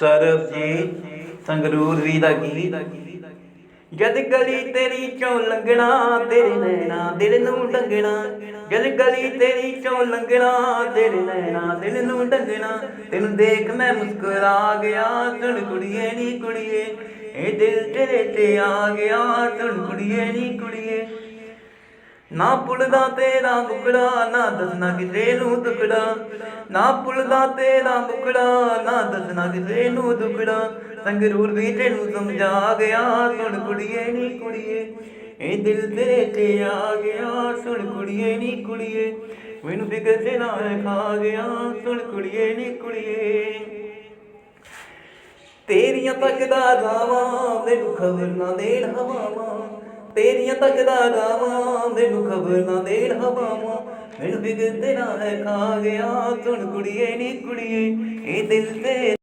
ਸਰਬਜੀਤ ਸੰਗਰੂਰ ਵੀ ਦਾ ਗੀਤ ਜਦ ਗਲੀ ਤੇਰੀ ਚੋਂ ਲੰਘਣਾ, ਤੇਰੇ ਨੈਣਾ ਦਿਲ ਨੂੰ ਡੰਗਣਾ। ਜਦ ਗਲੀ ਤੇਰੀ ਚੋਂ ਲੰਘਣਾ, ਤੇਰੇ ਨੈਣਾ ਦਿਲ ਨੂੰ ਡੰਗਣਾ। ਤੈਨੂੰ ਦੇਖ ਮੈਂ ਮੁਸਕਰਾ ਗਿਆ, ਸੁਣ ਕੁੜੀਏ ਨੀ ਕੁੜੀਏ। ਇਹ ਦਿਲ ਤੇਰੇ ਤੇ ਆ ਗਿਆ, ਸੁਣ ਕੁੜੀਏ ਨੀ ਕੁੜੀਏ। ਨਾ ਪੁੱਲਦਾ ਤੇਰਾ ਮੁਕੜਾ, ਨਾ ਦੱਸਣਾ ਕਿਸੇ ਨੂੰ ਦੁਕੜਾ ਨਾ ਪੁੱਲਦਾ ਤੇਰਾ ਮੁਕੜਾ, ਨਾ ਦੱਸਣਾ ਕਿਸੇ ਨੂੰ ਦੁਕੜਾ ਸੰਗਰੂਰ ਵੀ ਤੈਨੂੰ ਸਮਝਾ ਗਿਆ, ਸੁਣ ਕੁੜੀਏ ਨੀ ਕੁੜੀਏ। ਇਹ ਦਿਲ ਤੇਰੇ ਤੇ ਆ ਗਿਆ, ਸੁਣ ਕੁੜੀਏ ਨੀ ਕੁੜੀਏ। ਮੈਨੂੰ ਫਿਕਰ ਤੇ ਨਾ ਖਾ ਗਿਆ, ਸੁਣ ਕੁੜੀਏ ਨੀ ਕੁੜੀਏ। ਤੇਰੀਆਂ ਤੱਕਦਾ ਰਾਵਾਂ ਮੈਨੂੰ ਖਬਰ ਨਾ ਦੇਣ ਹਵਾਵਾਂ। ਤੇਰੀਆਂ ਤੱਕਦਾ ਰਾਵਾਂ ਮੈਨੂੰ ਖਬਰ ਨਾ ਦੇਣ ਹਵਾਵਾਂ। ਮੈਨੂੰ ਵਿਗੜ ਤੇਰਾ ਹੈ ਖਾ ਗਿਆ ਸੁਣ ਕੁੜੀਏ ਨੀ ਕੁੜੀਏ, ਇਹ ਦਿਲ ਤੇ